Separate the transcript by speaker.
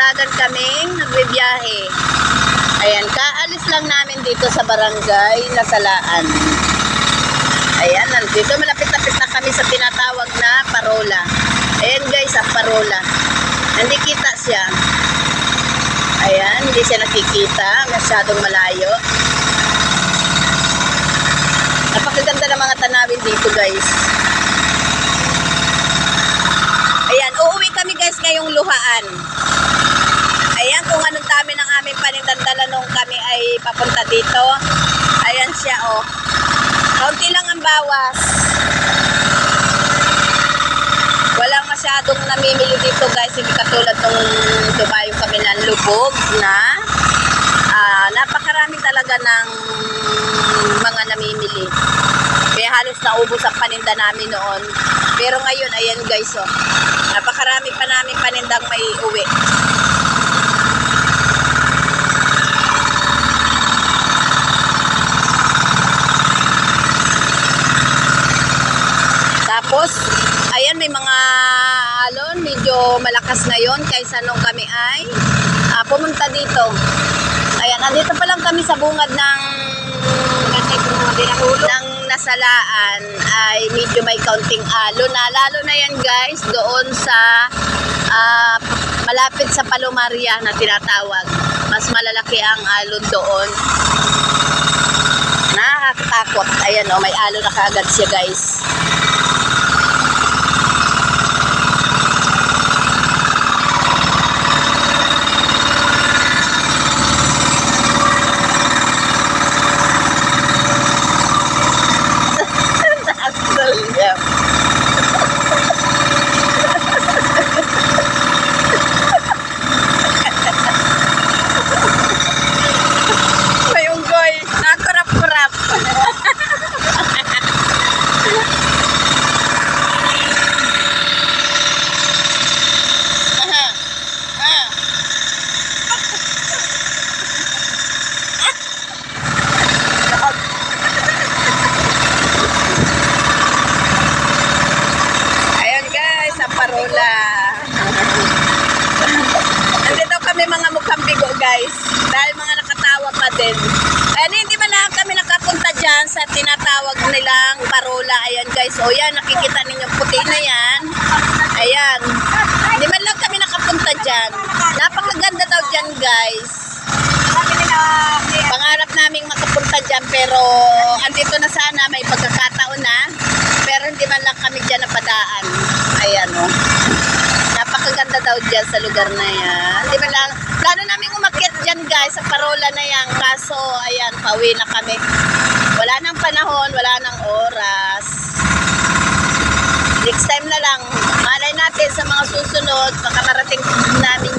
Speaker 1: dagdagan kaming nagbibiyahe. Ayan, kaalis lang namin dito sa barangay Nasalaan. Ayan, nandito malapit-lapit na kami sa tinatawag na parola. Ayan guys, ang parola. Hindi kita siya. Ayan, hindi siya nakikita. Masyadong malayo. Napakaganda ng mga tanawin dito guys. Ayan, uuwi kami guys ngayong luhaan. Ayan, kung anong dami ng aming panindandala nung kami ay papunta dito. Ayan siya, oh. Kaunti lang ang bawas. Walang masyadong namimili dito guys. Hindi katulad nung dumayo kami ng lubog na ah, napakarami talaga ng mga namimili. Kaya halos naubos ang paninda namin noon. Pero ngayon, ayan guys, oh. Napakarami pa namin panindang may uwi. Ayan may mga alon, medyo malakas ngayon kaysa nung kami ay ah, pumunta dito. Ayan, andito pa lang kami sa bungad ng ng nasalaan ay medyo may kaunting alon na. Lalo na yan guys doon sa ah, malapit sa Palomaria na tinatawag. Mas malalaki ang alon doon. Nakakatakot. Ayan o may alon na kaagad siya guys Yeah. May unggoy. Nakurap-kurap. Aha. Ah. Ayun guys, ang parola. Nandito kami mga mukhang bigo guys. Dahil mga nakatawa pa din. Ayan, hindi man lang kami nakapunta dyan sa tinatawag nilang parola. Ayan guys, o yan, nakikita ninyo puti na yan. Ayan. Hindi man lang kami nakapunta dyan. Napakaganda daw dyan guys. Pangarap naming makapunta dyan pero andito na sana may pagkakataon na. Pero hindi man lang kami dyan napadaan. Ayan o. Napakaganda daw dyan sa lugar na yan. Hindi man lang, plano namin umakyat dyan guys sa parola na yan. Kaso ayan, pauwi na kami. Wala nang panahon, wala nang oras. Next time na lang, malay natin sa mga susunod, makakarating namin